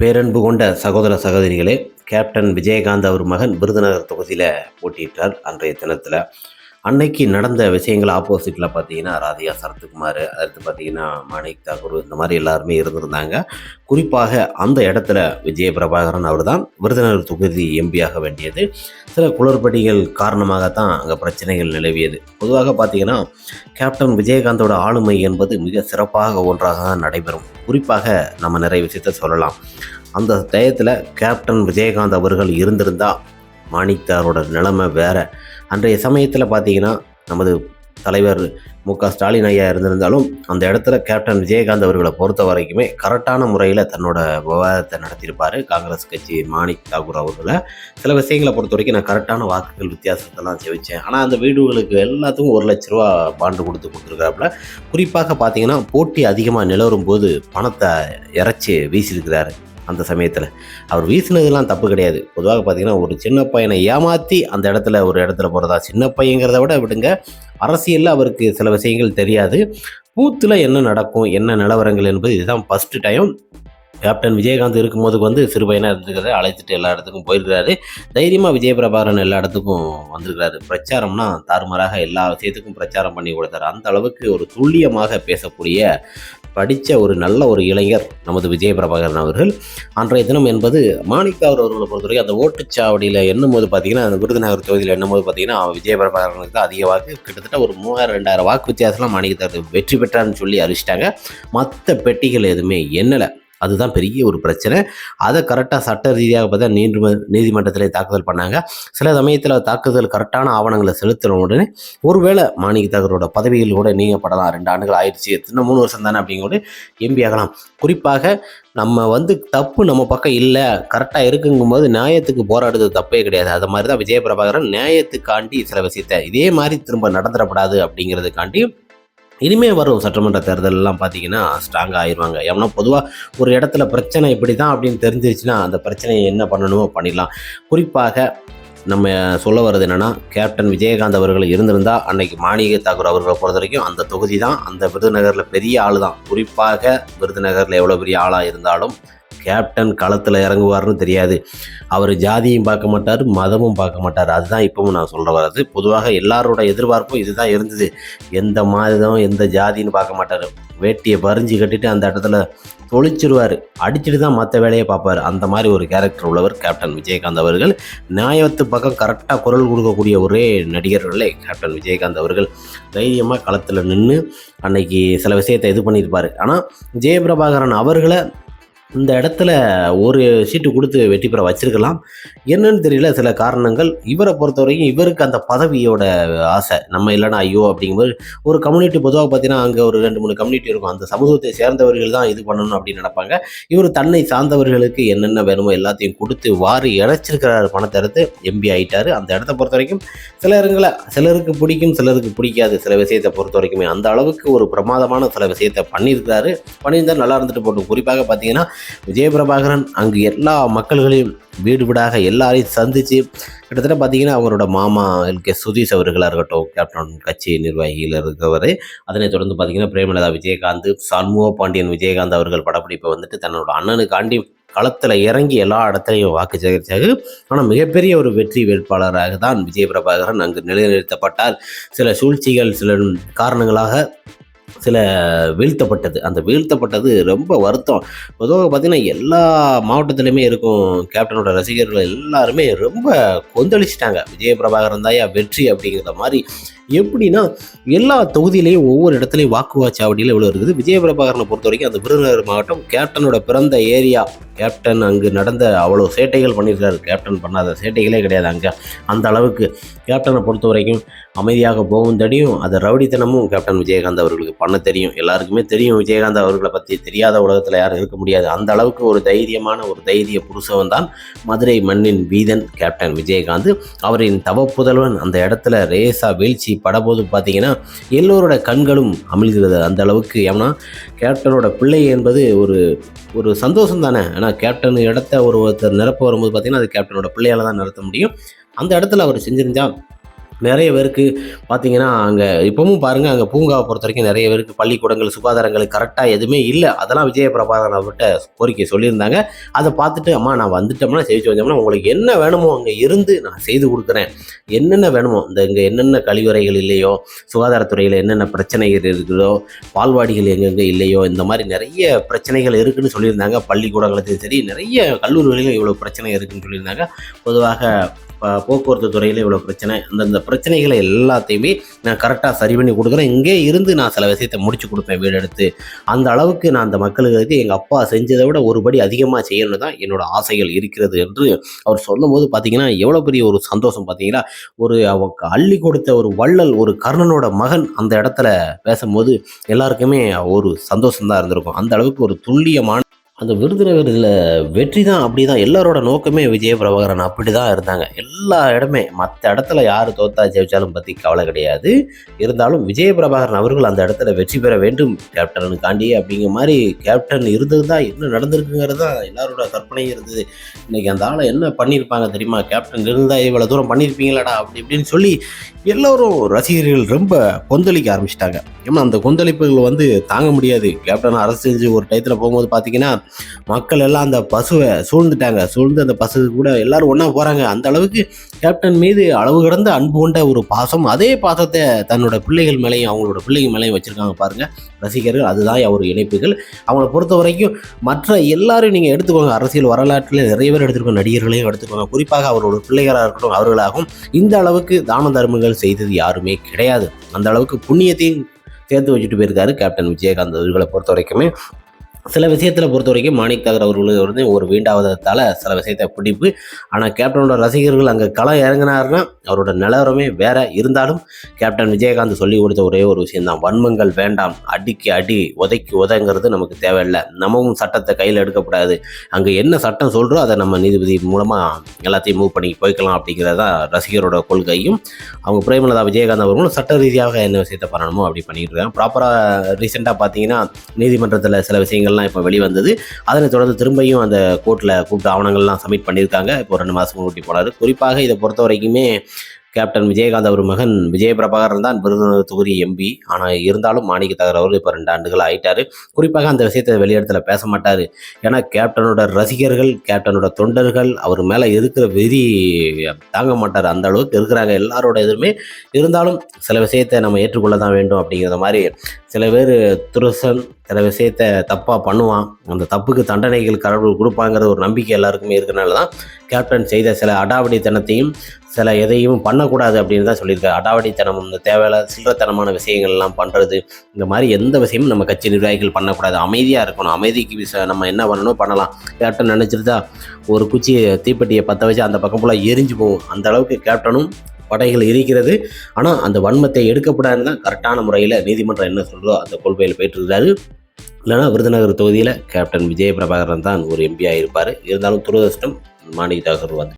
பேரன்பு கொண்ட சகோதர சகோதரிகளே கேப்டன் விஜயகாந்த் அவர் மகன் விருதுநகர் தொகுதியில் போட்டியிட்டார் அன்றைய தினத்தில். அன்னைக்கு நடந்த விஷயங்கள் ஆப்போசிட்டில் பார்த்தீங்கன்னா ராதிகா சரத்குமார் அடுத்து பார்த்தீங்கன்னா மாணிக் தாக்கூர் இந்த மாதிரி எல்லாருமே இருந்திருந்தாங்க. குறிப்பாக அந்த இடத்துல விஜய பிரபாகரன் அவர் தான் விருதுநகர் தொகுதி எம்பியாக வேண்டியது. சில குளறுபடிகள் காரணமாகத்தான் அங்கே பிரச்சனைகள் நிலவியது. பொதுவாக பார்த்தீங்கன்னா கேப்டன் விஜயகாந்தோட ஆளுமை என்பது மிக சிறப்பாக ஒன்றாக தான் நடைபெறும். குறிப்பாக நம்ம நிறைய விஷயத்த சொல்லலாம். அந்த டயத்தில் கேப்டன் விஜயகாந்த் அவர்கள் இருந்திருந்தால் மாணிக்தாரோட நிலைமை வேறு. அன்றைய சமயத்தில் பார்த்தீங்கன்னா நமது தலைவர் மு க ஸ்டாலின் ஐயா இருந்திருந்தாலும் அந்த இடத்துல கேப்டன் விஜயகாந்த் அவர்களை பொறுத்த வரைக்குமே கரெக்டான முறையில் தன்னோட விவாதத்தை நடத்தியிருப்பார். காங்கிரஸ் கட்சி மாணிக் தாகூர் அவர்களை. சில விஷயங்களை பொறுத்த வரைக்கும் நான் கரெக்டான வாக்குகள் வித்தியாசத்தெல்லாம் ஜெயிச்சேன் ஆனால் அந்த வீடுகளுக்கு எல்லாத்துக்கும் ஒரு லட்ச ரூபா பாண்டு கொடுத்து கொடுத்துருக்காப்புல குறிப்பாக பார்த்தீங்கன்னா போட்டி அதிகமாக நிலவரும் போது பணத்தை இறச்சி வீசியிருக்கிறாரு. அந்த சமயத்தில். அவர் வீசினதுலாம் தப்பு கிடையாது. பொதுவாக பார்த்தீங்கன்னா ஒரு சின்ன பையனை ஏமாற்றி அந்த இடத்துல ஒரு இடத்துல போகிறதா சின்ன பையங்கிறத விட விடுங்க. அரசியலில் அவருக்கு சில விஷயங்கள் தெரியாது. பூத்தில் என்ன நடக்கும் என்ன நிலவரங்கள் என்பது இதுதான் ஃபஸ்ட்டு டைம் கேப்டன் விஜயகாந்த் இருக்கும்போது வந்து சிறு பையனாக இருந்துக்கிறத அழைச்சிட்டு எல்லா இடத்துக்கும் போயிருக்கிறாரு. தைரியமாக விஜயபிரபாகரன் எல்லா இடத்துக்கும் வந்திருக்கிறாரு. பிரச்சாரம்னா தாறுமாறாக எல்லா விஷயத்துக்கும் பிரச்சாரம் பண்ணி கொடுத்தாரு. அந்த அளவுக்கு ஒரு துல்லியமாக பேசக்கூடிய படித்த ஒரு நல்ல ஒரு இளைஞர் நமது விஜய பிரபாகரன் அவர்கள். அன்றைய தினம் என்பது மாணிக்காவர் அவர்களை பொறுத்தவரைக்கும் அந்த ஓட்டுச்சாவடியில் எண்ணும்போது பார்த்தீங்கன்னா அந்த விருதுநகர் தொகுதியில் எண்ணும்போது பார்த்தீங்கன்னா விஜய பிரபாகரனுக்கு தான் அதிக வாக்கு. கிட்டத்தட்ட ஒரு மூவாயிரம் ரெண்டாயிரம் வாக்கு வித்தியாசம்லாம் மாணிக்கத்தார் வெற்றி பெற்றார்னு சொல்லி அறிவிச்சிட்டாங்க. மற்ற பெட்டிகள் எதுவுமே எண்ணலை. அதுதான் பெரிய ஒரு பிரச்சனை. அதை கரெக்டாக சட்ட ரீதியாக பார்த்தா நீதிம நீதிமன்றத்தில் தாக்குதல் பண்ணாங்க. சில சமயத்தில் தாக்குதல் கரெக்டான ஆவணங்களை செலுத்தின உடனே ஒருவேளை மாணிக்க தாகரோட பதவியில் கூட நீங்கப்படலாம் ரெண்டு ஆண்டுகள் ஆயிடுச்சு. இன்னும் மூணு வருஷம் தானே அப்படிங்கூட எம்பி ஆகலாம். குறிப்பாக நம்ம வந்து தப்பு நம்ம பக்கம் இல்லை. கரெக்டாக இருக்குங்கும்போது நியாயத்துக்கு போராடுறது தப்பே கிடையாது. அது மாதிரி தான் விஜய பிரபாகரன் நியாயத்துக்காண்டி சில விஷயத்தை இதே மாதிரி திரும்ப நடந்துடப்படாது அப்படிங்கிறதுக்காண்டி இனிமேல் வரும் சட்டமன்ற தேர்தலெல்லாம் பார்த்தீங்கன்னா ஸ்ட்ராங்காக ஆயிடுவாங்க ஏன்னா பொதுவாக ஒரு இடத்துல பிரச்சனை இப்படி தான் அப்படின்னு தெரிஞ்சிருச்சுன்னா அந்த பிரச்சனையை என்ன பண்ணணுமோ பண்ணிடலாம். குறிப்பாக நம்ம சொல்ல வர்றது என்னென்னா கேப்டன் விஜயகாந்த் அவர்கள் இருந்திருந்தால் அன்னைக்கு மாணிக தாக்கூர் அவர்களை பொறுத்த வரைக்கும் அந்த தொகுதி தான் அந்த விருதுநகரில் பெரிய ஆள் தான் குறிப்பாக விருதுநகரில் எவ்வளோ பெரிய ஆளாக இருந்தாலும் கேப்டன் களத்தில் இறங்குவார்னு தெரியாது. அவர் ஜாதியும் பார்க்க மாட்டார் மதமும் பார்க்க மாட்டார். அதுதான் இப்பவும் நான் சொல்ல வர்றது பொதுவாக எல்லாரோட எதிர்பார்ப்பும் இதுதான் இருந்தது. எந்த மதம் எந்த ஜாதின்னு பார்க்க மாட்டார். வேட்டியை பறிஞ்சு கட்டிட்டு அந்த இடத்துல தொழிச்சிருவார் அடிச்சுட்டு தான் மற்ற வேலையை பார்ப்பார். அந்த மாதிரி ஒரு கேரக்டர் உள்ளவர் கேப்டன் விஜயகாந்த் அவர்கள். நியாயத்து பக்கம் கரெக்டாக குரல் கொடுக்கக்கூடிய ஒரே நடிகர்களே கேப்டன் விஜயகாந்த் அவர்கள். தைரியமாக களத்தில் நின்று அன்னைக்கு சில விஷயத்தை இது பண்ணியிருப்பார். ஆனால் ஜெயபிரபாகரன் அவர்களை இந்த இடத்துல ஒரு சீட்டு கொடுத்து வெற்றி பெற வச்சிருக்கலாம். என்னன்னு தெரியல சில காரணங்கள். இவரை பொறுத்த வரைக்கும் இவருக்கு அந்த பதவியோட ஆசை. நம்ம இல்லைனா ஐயோ அப்படிங்கும்போது ஒரு கம்யூனிட்டி பொதுவாக பார்த்தீங்கன்னா அங்கே ஒரு ரெண்டு மூணு கம்யூனிட்டி இருக்கும். அந்த சமூகத்தை சேர்ந்தவர்கள் தான் இது பண்ணணும் அப்படின்னு நினைப்பாங்க. இவர் தன்னை சார்ந்தவர்களுக்கு என்னென்ன வேணுமோ எல்லாத்தையும் கொடுத்து வாரி இழைச்சிருக்கிறாரு பணத்தை எடுத்து எம்பி ஆயிட்டாரு. அந்த இடத்த பொறுத்த வரைக்கும் சிலருங்களை சிலருக்கு பிடிக்கும் சிலருக்கு பிடிக்காது. சில விஷயத்தை பொறுத்த வரைக்குமே அந்த அளவுக்கு ஒரு பிரமாதமான சில விஷயத்தை பண்ணியிருக்கிறாரு. பண்ணியிருந்தால் நல்லா இருந்துட்டு போட்டும் குறிப்பாக பார்த்தீங்கன்னா விஜயபிரபாகரன் அங்கு எல்லா மக்கள்களையும் வீடு வீடாக எல்லாரையும் சந்தித்து கிட்டத்தட்ட பார்த்தீங்கன்னா அவரோட மாமா எல் கே சுதீஷ் அவர்களாக இருக்கட்டும் கேப்டன் கட்சி நிர்வாகியில் இருக்கவர். அதனைத் தொடர்ந்து பார்த்தீங்கன்னா பிரேமலதா விஜயகாந்த் சண்முக பாண்டியன் விஜயகாந்த் அவர்கள் படப்பிடிப்பை வந்துட்டு தன்னோட அண்ணனுக்காண்டி களத்தில் இறங்கி எல்லா இடத்துலையும் வாக்கு சேகரித்தார் ஆனால் மிகப்பெரிய ஒரு வெற்றி வேட்பாளராக தான் விஜய் பிரபாகரன் அங்கு நிலைநிறுத்தப்பட்டார். சில சூழ்ச்சிகள் சில காரணங்களாக சில வீழ்த்தப்பட்டது. அந்த வீழ்த்தப்பட்டது ரொம்ப வருத்தம். பொதுவாக பார்த்திங்கன்னா எல்லா மாவட்டத்துலேயுமே இருக்கும் கேப்டனோட ரசிகர்கள் எல்லாருமே ரொம்ப கொந்தளிச்சிட்டாங்க. விஜய பிரபாகரன் தாயா வெற்றி அப்படிங்கிற மாதிரி. எப்படின்னா எல்லா தொகுதியிலையும் ஒவ்வொரு இடத்துலையும் வாக்குவாச்சாவடியில் இவ்வளோ இருக்குது. விஜய பிரபாகரனை பொறுத்த வரைக்கும் அந்த விருதுநகர் மாவட்டம் கேப்டனோட பிறந்த ஏரியா. கேப்டன் அங்கு நடந்த அவ்வளோ சேட்டைகள் பண்ணியிருக்காரு. கேப்டன் பண்ணாத சேட்டைகளே கிடையாது அங்கே. அந்த அளவுக்கு கேப்டனை பொறுத்த வரைக்கும் அமைதியாக போகும் தடியும் அதை ரவுடித்தனமும் கேப்டன் விஜயகாந்த் அவர்களுக்கு பண்ண தெரியும். எல்லாருக்குமே தெரியும் விஜயகாந்த் அவர்களை பற்றி தெரியாத உலகத்தில் யாரும் இருக்க முடியாது. அந்த அளவுக்கு ஒரு தைரியமான ஒரு தைரிய புருஷவன் தான் மதுரை மண்ணின் வீதன் கேப்டன் விஜயகாந்த். அவரின் தவப்புதல்வன் அந்த இடத்துல ரேசா வீழ்ச்சி படபோது பார்த்தீங்கன்னா எல்லோரோட கண்களும் அமிழ்கிறது. அந்த அளவுக்கு ஏன்னா கேப்டனோட பிள்ளை என்பது ஒரு ஒரு சந்தோஷம் தானே. ஏன்னா கேப்டன் இடத்த ஒரு ஒருத்தர் நிரப்ப வரும்போது பார்த்தீங்கன்னா அது கேப்டனோட பிள்ளையால் தான் நிறுத்த முடியும். அந்த இடத்துல அவர் செஞ்சிருந்தால் நிறைய பேருக்கு பார்த்தீங்கன்னா அங்கே இப்பவும் பாருங்கள் அங்கே பூங்காவை பொறுத்த வரைக்கும் நிறைய பேருக்கு பள்ளிக்கூடங்கள் சுகாதாரங்கள் கரெக்டாக எதுவுமே இல்லை. அதெல்லாம் விஜய பிரபாகரன் அவர்கிட்ட கோரிக்கை சொல்லியிருந்தாங்க. அதை பார்த்துட்டு அம்மா நான் வந்துட்டோம்னா செய்து வந்தோம்னா உங்களுக்கு என்ன வேணுமோ அங்கே இருந்து நான் செய்து கொடுக்குறேன். என்னென்ன வேணுமோ இந்த இங்கே என்னென்ன கழிவறைகள் இல்லையோ சுகாதாரத்துறையில் என்னென்ன பிரச்சனைகள் இருக்குதோ பால்வாடிகள் எங்கெங்கே இல்லையோ இந்த மாதிரி நிறைய பிரச்சனைகள் இருக்குதுன்னு சொல்லியிருந்தாங்க. பள்ளிக்கூடங்களையும் சரி நிறைய கல்லூரிகளிலும் இவ்வளோ பிரச்சனை இருக்குன்னு சொல்லியிருந்தாங்க. பொதுவாக போக்குவரத்து துறையில் இவ்வளோ பிரச்சனை அந்தந்த பிரச்சனைகளை எல்லாத்தையுமே நான் கரெக்டாக சரி பண்ணி கொடுக்குறேன். இங்கே இருந்து நான் சில விஷயத்தை முடிச்சு கொடுப்பேன் வீடு எடுத்து. அந்த அளவுக்கு நான் அந்த மக்களுக்கு எங்கள் அப்பா செஞ்சதை விட ஒருபடி அதிகமாக செய்யணும்னு தான் என்னோட ஆசைகள் இருக்கிறது என்று அவர் சொல்லும்போது பார்த்தீங்கன்னா எவ்வளோ பெரிய ஒரு சந்தோஷம் பார்த்தீங்களா? ஒரு அவ அள்ளி கொடுத்த ஒரு வள்ளல் ஒரு கர்ணனோட மகன் அந்த இடத்துல பேசும்போது எல்லாருக்குமே ஒரு சந்தோஷம் தான் இருந்திருக்கும். அந்த அளவுக்கு ஒரு துல்லியமான அந்த விருதுநகர் இதில் வெற்றி தான் அப்படி தான் எல்லாரோட நோக்கமே விஜய பிரபாகரன் அப்படி தான் இருந்தாங்க. எல்லா இடமே மற்ற இடத்துல யார் தோத்தா ஜெயிச்சாலும் பற்றி கவலை கிடையாது. இருந்தாலும் விஜய பிரபாகரன் அவர்கள் அந்த இடத்துல வெற்றி பெற வேண்டும். கேப்டனுக்காண்டி அப்படிங்கிற மாதிரி கேப்டன் இருந்தது தான் என்ன நடந்திருக்குங்கிறது தான் எல்லாரோட கற்பனையும் இருந்தது. இன்றைக்கி அந்த ஆளை என்ன பண்ணியிருப்பாங்க தெரியுமா? கேப்டன் இருந்தால் இவ்வளோ தூரம் பண்ணியிருப்பீங்களாடா அப்படி இப்படின்னு சொல்லி எல்லோரும் ரசிகர்கள் ரொம்ப கொந்தளிக்க ஆரம்பிச்சிட்டாங்க. ஏன்னா அந்த கொந்தளிப்புகள் வந்து தாங்க முடியாது. கேப்டன் அரசு செஞ்சு ஒரு டயத்தில் போகும்போது பார்த்தீங்கன்னா மக்கள் எல்லாம் அந்த பசுவை சூழ்ந்துட்டாங்க. சூழ்ந்து அந்த பசு கூட எல்லாரும் ஒன்றா போகிறாங்க அந்த அளவுக்கு கேப்டன் மீது அளவு கடந்த அன்பு கொண்ட ஒரு பாசம் அதே பாசத்தை தன்னோட பிள்ளைகள் மேலேயும் அவங்களோட பிள்ளைகள் மேலேயும் வச்சுருக்காங்க பாருங்கள் ரசிகர்கள் அதுதான் அவர் இணைப்புகள். அவங்கள பொறுத்த வரைக்கும் மற்ற எல்லாரும் நீங்கள் எடுத்துக்கோங்க. அரசியல் வரலாற்றில் நிறைய பேர் எடுத்துருக்கோம் நடிகர்களையும் எடுத்துக்கோங்க. குறிப்பாக அவரோட பிள்ளைகளாக இருக்கட்டும் அவர்களாகவும் இந்த அளவுக்கு தான தர்மங்கள் செய்தது யாருமே கிடையாது. அந்த அளவுக்கு புண்ணியத்தையும் சேர்த்து வச்சுட்டு போயிருக்காரு கேப்டன் விஜயகாந்த் அவர்களை பொறுத்த வரைக்குமே. சில விஷயத்தில் பொறுத்த வரைக்கும் மாணிக் தாகர் அவர்களுக்கு வந்து ஒரு வீண்டாவதத்தால் சில விஷயத்தை பிடிப்பு. ஆனால் கேப்டனோட ரசிகர்கள் அங்கே களம் இறங்கினாருன்னா அவரோட நிலவரமே வேற. இருந்தாலும் கேப்டன் விஜயகாந்த் சொல்லி கொடுத்த ஒரே ஒரு விஷயம்தான். வன்மங்கள் வேண்டாம். அடிக்கு அடி உதைக்கு உதைங்கிறது நமக்கு தேவையில்லை. நம்மவும் சட்டத்தை கையில் எடுக்கக்கூடாது அங்கே என்ன சட்டம் சொல்கிறோ அதை நம்ம நீதிபதி மூலமாக எல்லாத்தையும் மூவ் பண்ணி போய்க்கலாம் அப்படிங்கிறது தான் ரசிகரோட கொள்கையும். அவங்க பிரேமலதா விஜயகாந்த் அவர்களும் சட்ட ரீதியாக என்ன விஷயத்தை பண்ணணுமோ அப்படி பண்ணிட்டு இருக்காங்க. ப்ராப்பராக ரீசெண்டாக பார்த்தீங்கன்னா நீதிமன்றத்தில் சில விஷயங்கள் ஆவணங்கள்லாம் இப்போ வெளிவந்தது. அதனைத் தொடர்ந்து திரும்பியும் அந்த கோர்ட்டில் கூப்பிட்டு ஆவணங்கள்லாம் சப்மிட் பண்ணியிருக்காங்க. இப்போ ரெண்டு மாதம் ஊட்டி போனார் குறிப்பாக இதை பொறுத்த வரைக்குமே கேப்டன் விஜயகாந்த் அவர் மகன் விஜய பிரபாகரன் தான் விருதுநகர் தொகுதி எம்பி ஆனால் இருந்தாலும் மாணிக்க தகர் அவர் இப்போ ரெண்டு ஆண்டுகள் ஆயிட்டார். குறிப்பாக அந்த விஷயத்தை வெளியிடத்தில் பேச மாட்டார். ஏன்னா கேப்டனோட ரசிகர்கள் கேப்டனோட தொண்டர்கள் அவர் மேலே இருக்கிற விதி தாங்க மாட்டார். அந்த அளவுக்கு இருக்கிறாங்க. எல்லாரோட எதுவுமே இருந்தாலும் சில விஷயத்தை நம்ம ஏற்றுக்கொள்ள தான் வேண்டும் அப்படிங்கிற மாதிரி சில பேர் துருசன் சில விஷயத்த தப்பாக பண்ணுவான். அந்த தப்புக்கு தண்டனைகள் கடவுள் கொடுப்பாங்கிற ஒரு நம்பிக்கை எல்லாருக்குமே இருக்கிறனால தான் கேப்டன் செய்த சில அடாவடித்தனத்தையும் சில எதையும் பண்ணக்கூடாது அப்படின்னு தான் சொல்லியிருக்காரு. அடாவடித்தனம் இந்த தேவையில்ல சில்லறத்தனமான விஷயங்கள் எல்லாம் பண்ணுறது இந்த மாதிரி எந்த விஷயமும் நம்ம கட்சி நிர்வாகிகள் பண்ணக்கூடாது. அமைதியாக இருக்கணும். அமைதிக்கு விஷ நம்ம என்ன பண்ணணும் பண்ணலாம். கேப்டன் நினச்சிருந்தா ஒரு குச்சி தீப்பெட்டியை பற்ற வச்சு அந்த பக்கம் ஃபுல்லாக எரிஞ்சு போகும். அந்த அளவுக்கு கேப்டனும் படைகள் இருக்கிறது. ஆனால் அந்த வன்மத்தை எடுக்கப்படாதுன்னு தான் கரெக்டான முறையில் நீதிமன்றம் என்ன சொல்கிறோ அந்த கொள்கையில் போயிட்டு இருக்காரு இல்லைன்னா விருதுநகர் தொகுதியில் கேப்டன் விஜய பிரபாகரன் தான் ஒரு எம்பியாக இருப்பார் இருந்தாலும் துரதிருஷ்டம் மாணிக் தாகூர் வந்து